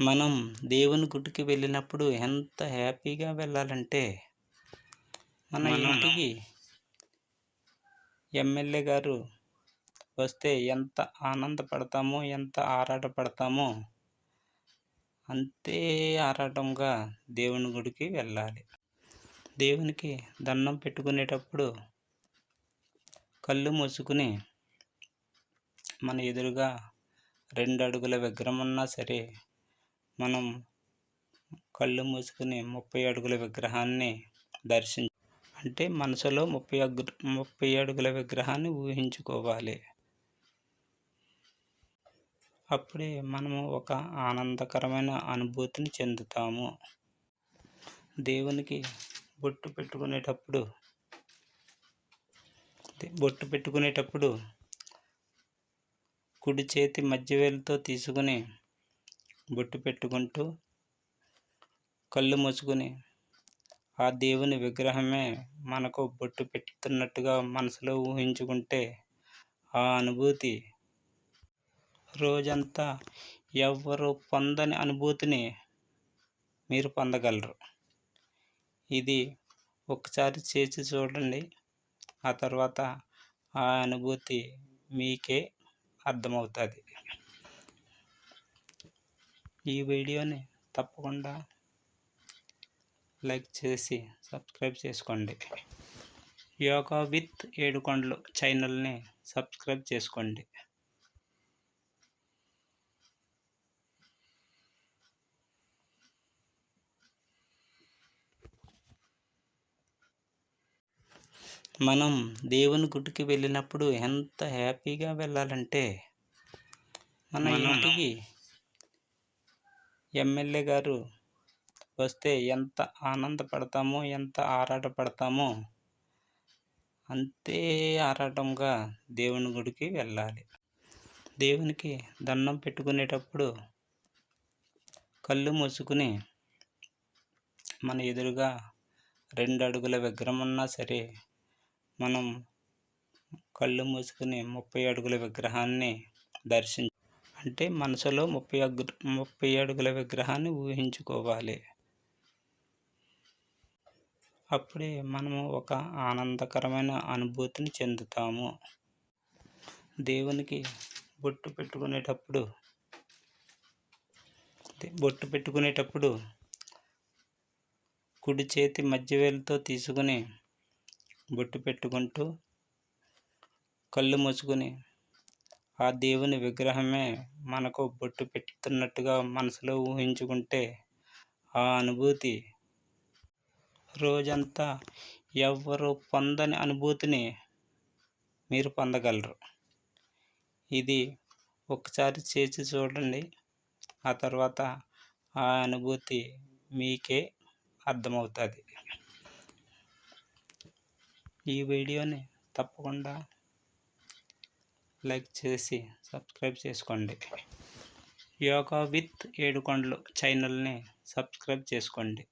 మనం దేవుని గుడికి వెళ్ళినప్పుడు ఎంత హ్యాపీగా వెళ్ళాలంటే మన ఇంటికి ఎమ్మెల్యే గారు వస్తే ఎంత ఆనందపడతామో ఎంత ఆరాటపడతామో అంతే ఆరాటంగా దేవుని గుడికి వెళ్ళాలి. దేవునికి దండం పెట్టుకునేటప్పుడు కళ్ళు మూసుకుని మన ఎదురుగా రెండు అడుగుల విగ్రహం ఉన్నా సరే మనం కళ్ళు మూసుకుని ముప్పై అడుగుల విగ్రహాన్ని దర్శించ అంటే మనసులో ముప్పై ముప్పై అడుగుల విగ్రహాన్ని ఊహించుకోవాలి. అప్పుడే మనము ఒక ఆనందకరమైన అనుభూతిని చెందుతాము. దేవునికి బొట్టు పెట్టుకునేటప్పుడు బొట్టు పెట్టుకునేటప్పుడు కుడి చేతి మధ్య వేలుతో తీసుకుని బొట్టు పెట్టుకుంటూ కళ్ళు మూసుకుని ఆ దేవుని విగ్రహమే మనకు బొట్టు పెట్టుతున్నట్టుగా మనసులో ఊహించుకుంటే ఆ అనుభూతి రోజంతా ఎవ్వరు పొందని అనుభూతిని మీరు పొందగలరు. ఇది ఒకసారి చేసి చూడండి ఆ తర్వాత ఆ అనుభూతి మీకే అర్థమవుతుంది. ఈ వీడియోని తప్పకుండా లైక్ చేసి సబ్స్క్రైబ్ చేసుకోండి. యోగా విత్ ఏడుకొండలు ఛానల్ని సబ్స్క్రైబ్ చేసుకోండి. మనం దేవుని గుడికి వెళ్ళినప్పుడు ఎంత హ్యాపీగా వెళ్ళాలంటే మన ఇంటికి ఎమ్మెల్యే గారు వస్తే ఎంత ఆనందపడతామో ఎంత ఆరాటపడతామో అంతే ఆరాటంగా దేవుని గుడికి వెళ్ళాలి. దేవునికి దండం పెట్టుకునేటప్పుడు కళ్ళు మూసుకుని మన ఎదురుగా రెండు అడుగుల విగ్రహం ఉన్నా సరే మనం కళ్ళు మూసుకుని ముప్పై అడుగుల విగ్రహాన్ని దర్శించ అంటే మనసులో ముప్పై ముప్పై అడుగుల విగ్రహాన్ని ఊహించుకోవాలి. అప్పుడే మనము ఒక ఆనందకరమైన అనుభూతిని చెందుతాము. దేవునికి బొట్టు పెట్టుకునేటప్పుడు బొట్టు పెట్టుకునేటప్పుడు కుడి చేతి మధ్య వేలుతో తీసుకుని బొట్టు పెట్టుకుంటూ కళ్ళు మూసుకుని ఆ దేవుని విగ్రహమే మనకు బొట్టు పెట్టుతున్నట్టుగా మనసులో ఊహించుకుంటే ఆ అనుభూతి రోజంతా ఎవ్వరు పొందని అనుభూతిని మీరు పొందగలరు. ఇది ఒకసారి చేసి చూడండి ఆ తర్వాత ఆ అనుభూతి మీకే అర్థమవుతుంది. ఈ వీడియోని తప్పకుండా లైక్ చేసి సబ్స్క్రైబ్ చేసుకోండి. యోగా విత్ ఏడుకొండలు ఛానల్ని సబ్స్క్రైబ్ చేసుకోండి.